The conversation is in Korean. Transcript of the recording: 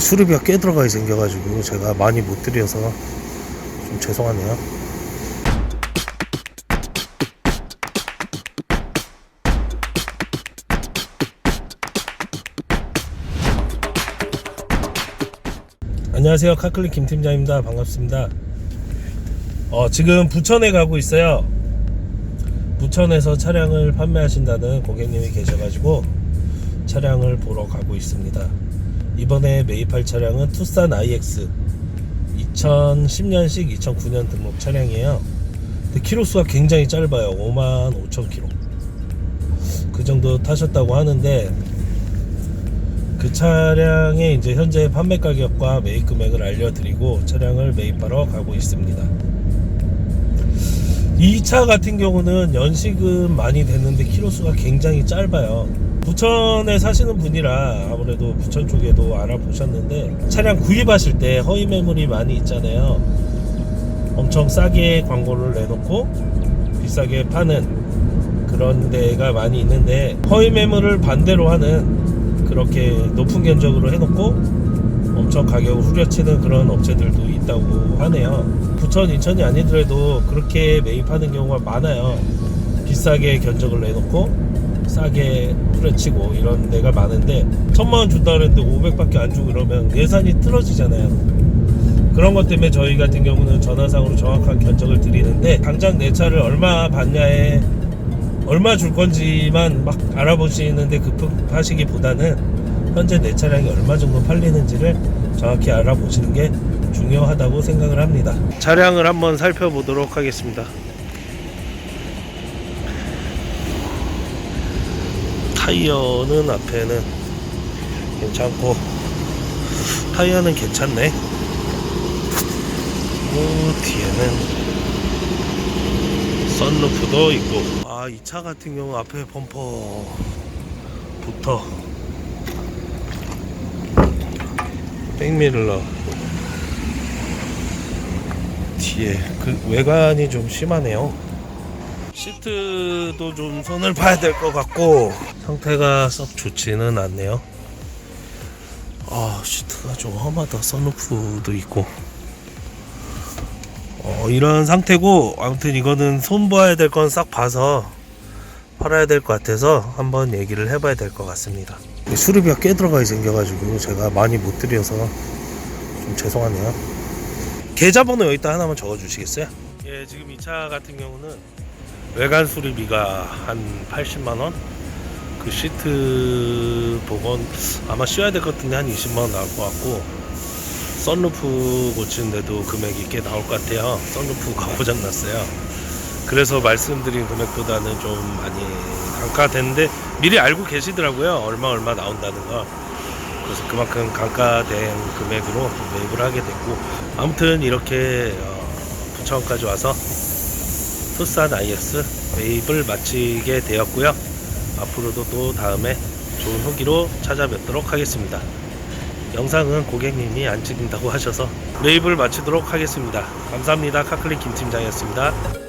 수리비가 꽤 들어가 생겨가지고 제가 많이 못 드려서 좀 죄송하네요. 안녕하세요. 카클릭 김 팀장입니다. 반갑습니다. 어, 지금 부천에 가고 있어요. 부천에서 차량을 판매하신다는 고객님이 계셔가지고 차량을 보러 가고 있습니다. 이번에 매입할 차량은 투싼 IX 2010년식 2009년 등록 차량이에요. 근데 키로수가 굉장히 짧아요. 5만 5천 킬로. 그 정도 타셨다고 하는데 그 차량의 이제 현재 판매 가격과 매입 금액을 알려드리고 차량을 매입하러 가고 있습니다. 이 차 같은 경우는 연식은 많이 됐는데 키로수가 굉장히 짧아요. 부천에 사시는 분이라 아무래도 부천 쪽에도 알아보셨는데 차량 구입하실 때 허위 매물이 많이 있잖아요. 엄청 싸게 광고를 내놓고 비싸게 파는 그런 데가 많이 있는데 허위 매물을 반대로 하는 그렇게 높은 견적으로 해놓고 엄청 가격을 후려치는 그런 업체들도 있다고 하네요. 부천, 인천이 아니더라도 그렇게 매입하는 경우가 많아요. 비싸게 견적을 내놓고 싸게 후려치고 이런 데가 많은데 천만 원 준다 그랬는데 500밖에 안 주고 이러면 예산이 틀어지잖아요. 그런 것 때문에 저희 같은 경우는 전화상으로 정확한 견적을 드리는데 당장 내 차를 얼마 받냐에 얼마 줄 건지만 막 알아보시는데 급하시기보다는 현재 내 차량이 얼마 정도 팔리는지를 정확히 알아보시는 게 중요하다고 생각을 합니다. 차량을 한번 살펴보도록 하겠습니다. 타이어는 앞에는 괜찮고 타이어는 괜찮네. 그 뒤에는 썬루프도 있고 아 이 차 같은 경우 앞에 범퍼부터 백미를러 뒤에 그 외관이 좀 심하네요. 시트도 좀 손을 봐야 될 것 같고 상태가 썩 좋지는 않네요. 아 시트가 좀 험하다. 썬루프도 있고. 어, 이런 상태고 아무튼 이거는 손 봐야 될 건 싹 봐서 팔아야 될 것 같아서 한번 얘기를 해봐야 될 것 같습니다. 수리비가 꽤 들어가 생겨가지고 제가 많이 못 드려서 좀 죄송하네요. 계좌번호 여기다 하나만 적어주시겠어요? 예, 지금 이 차 같은 경우는 외관 수리비가 한 80만 원. 그 시트 복원 아마 씌워야 될 것 같은데 한 20만 원 나올 것 같고 썬루프 고치는데도 금액이 꽤 나올 것 같아요. 썬루프가 고장 났어요. 그래서 말씀드린 금액보다는 좀 많이 강가됐는데 미리 알고 계시더라고요. 얼마 얼마 나온다는 거. 그래서 그만큼 강가된 금액으로 매입을 하게 됐고 아무튼 이렇게 어, 부천까지 와서 투싼 IX 매입을 마치게 되었고요. 앞으로도 또 다음에 좋은 후기로 찾아뵙도록 하겠습니다. 영상은 고객님이 안 찍는다고 하셔서 매입을 마치도록 하겠습니다. 감사합니다. 카클릭 김 팀장이었습니다.